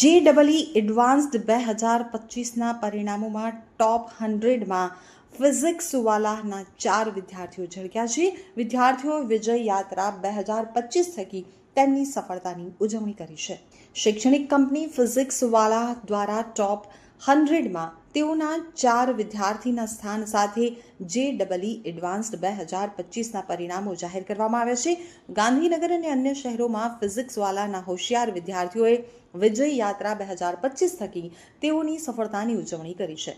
જે double E advanced બે હજાર પચીસના પરિણામોમાં ટોપ હંડ્રેડમાં ફિઝિક્સવાલાના ચાર વિદ્યાર્થીઓ ઝળક્યા છે. વિદ્યાર્થીઓ વિજય યાત્રા બે હજાર પચીસ થકી તેમની સફળતાની ઉજવણી કરી છે. શૈક્ષણિક કંપની ફિઝિક્સવાલા દ્વારા ટોપ હંડ્રેડમાં તેઓના ચાર વિદ્યાર્થીના સ્થાન સાથે જે ડબલઈ એડવાન્સ્ડ બે હજાર પચીસના પરિણામો જાહેર કરવામાં આવ્યા છે. ગાંધીનગર અને અન્ય શહેરોમાં ફિઝિક્સવાલાના હોશિયાર વિદ્યાર્થીઓએ વિજય યાત્રા બે હજાર પચીસ થકી તેઓની સફળતાની ઉજવણી કરી છે.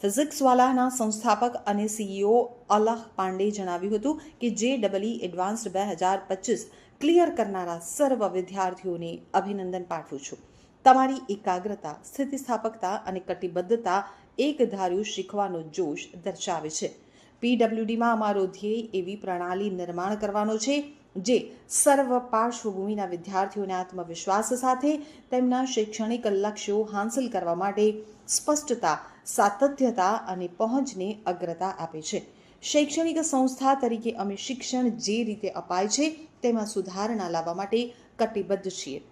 ફિઝિક્સવાલાના સંસ્થાપક અને સીઈઓ અલહ પાંડે જણાવ્યું હતું કે જે ડબલઈ એડવાન્સ્ડ બે હજાર પચીસ ક્લિયર કરનારા સર્વ વિદ્યાર્થીઓને અભિનંદન પાઠવું છું. તમારી એકાગ્રતા, સ્થિતિસ્થાપકતા અને કટિબદ્ધતા એક ધાર્યું શીખવાનો જોશ દર્શાવે છે. પીડબ્લ્યુડીમાં અમારો ધ્યેય એવી પ્રણાલી નિર્માણ કરવાનો છે, જે સર્વ પાર્શ્વભૂમિના વિદ્યાર્થીઓને આત્મવિશ્વાસ સાથે તેમના શૈક્ષણિક લક્ષ્યો હાંસલ કરવા માટે સ્પષ્ટતા, સાતત્યતા અને પહોંચને અગ્રતા આપે છે. શૈક્ષણિક સંસ્થા તરીકે અમે શિક્ષણ જે રીતે અપાય છે, તેમાં સુધારણા લાવવા માટે કટિબદ્ધ છીએ.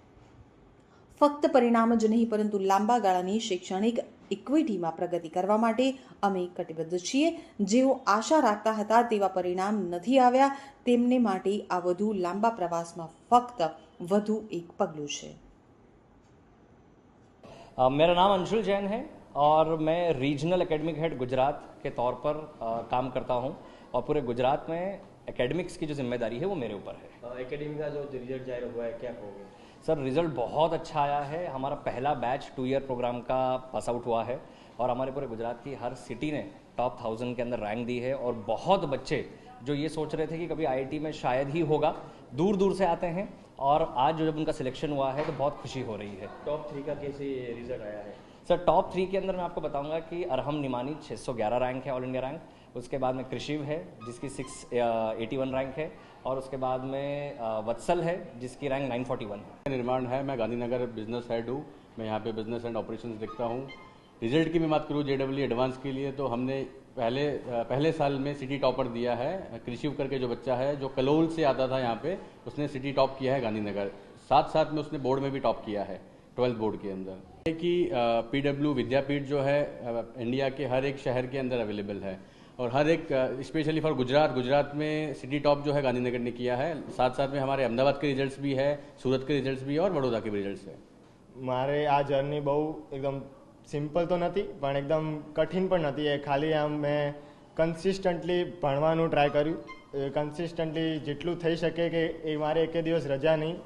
ફક્ત પરિણામ જ નહીં પરંતુ લાંબા ગાળાની શૈક્ષણિક ઇક્વિટીમાં પ્રગતિ કરવા માટે અમે કટિબદ્ધ છીએ જેઓ આશા રાખતા હતા તેવા પરિણામ નથી આવ્યા તેમને માટે આ વધુ લાંબા પ્રવાસમાં ફક્ત વધુ એક પગલું છે अ, मेरा नाम अंशुल जैन है और मैं रीजनल एकेडमिक हेड गुजरात के तौर पर अ, काम करता हूँ और पूरे गुजरात में एकेडमिक्स की जो जिम्मेदारी है वो मेरे ऊपर है एकेडमी का जो रिजल्ट जाहिर हुआ है क्या कहोगे सर रिजल्ट बहुत अच्छा आया है हमारा पहला बैच टू ईयर प्रोग्राम का पास आउट हुआ है और हमारे पूरे गुजरात की हर सिटी ने टॉप थाउजेंड के अंदर रैंक दी है और बहुत बच्चे जो ये सोच रहे थे कि कभी आईआईटी में शायद ही होगा दूर दूर से आते हैं और आज जो जब उनका सिलेक्शन हुआ है तो बहुत खुशी हो रही है। टॉप थ्री का कैसे रिज़ल्ट आया है? सर टॉप थ्री के अंदर मैं आपको बताऊँगा कि अरहम निमानी 611 रैंक है ऑल इंडिया रैंक उसके बाद में कृषिव है जिसकी सिक्स एटी वन रैंक है और उसके बाद में वत्सल है जिसकी रैंक 941 है। निर्माण है मैं गांधीनगर बिज़नेस हेड हूँ। मैं यहाँ पे बिज़नेस एंड ऑपरेशंस देखता हूँ। रिज़ल्ट की मैं बात करूँ जेडब्ल्यू एडवांस के लिए तो हमने पहले पहले साल में सिटी टॉपर दिया है, कृषिव करके जो बच्चा है, जो कलोल से आता था यहाँ पे, उसने सिटी टॉप किया है गांधीनगर। साथ साथ में उसने बोर्ड में भी टॉप किया है, ट्वेल्थ बोर्ड के अंदर। कि पीडब्ल्यू विद्यापीठ जो है इंडिया के हर एक शहर के अंदर अवेलेबल है। और हर एक स्पेशली फॉर गुजरात गुजरात में सिटी टॉप जो है गांधीनगर ने किया है। साथ साथ में हमारे अहमदाबाद के रिजल्ट्स भी है, सूरत के रिजल्ट्स भी है और बड़ौदा के भी रिजल्ट्स है। मारे आ जर्नी बहुत एकदम સિમ્પલ તો નથી, પણ એકદમ કઠિન પણ નથી. એ ખાલી આમ મેં કન્સિસ્ટન્ટલી ભણવાનું ટ્રાય કર્યું. કન્સિસ્ટન્ટલી જેટલું થઈ શકે કે એ મારે એકે દિવસ રજા નહીં,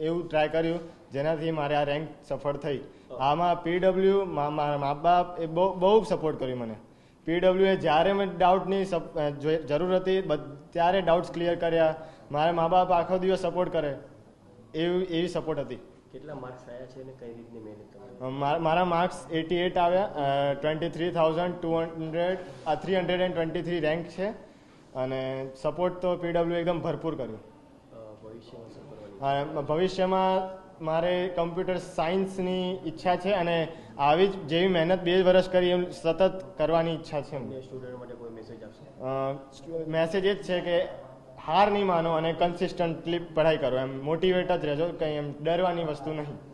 એવું ટ્રાય કર્યું, જેનાથી મારે આ રેન્ક સફળ થઈ. આમાં પીડબ્લ્યુ મારા મા બાપ એ બહુ બહુ સપોર્ટ કર્યું મને. પીડબ્લ્યુએ જ્યારે મેં ડાઉટની જરૂર હતી ત્યારે ડાઉટ્સ ક્લિયર કર્યા. મારા મા બાપ આખો દિવસ સપોર્ટ કરે. એવી એવી સપોર્ટ હતી. કેટલા માર્ક્સ આવ્યા છે અને કઈ રીતની મહેનત તમે મારા મારા માર્ક્સ એટી એટ આવ્યા. Twenty three thousand two hundred three hundred and twenty three rank છે. અને સપોર્ટ તો પીડબ્લ્યુ એકદમ ભરપૂર કર્યું. ભવિષ્યમાં મારે કમ્પ્યુટર સાયન્સની ઈચ્છા છે અને આવી જ જેવી મહેનત બે વર્ષ કરી એમ સતત કરવાની ઈચ્છા છે મેસેજ એ જ છે કે હાર નહીં માનો અને કન્સિસ્ટન્ટલી પઢાઈ કરો. એમ મોટિવેટ જ રહેજો, કંઈ એમ ડરવાની વસ્તુ નહીં.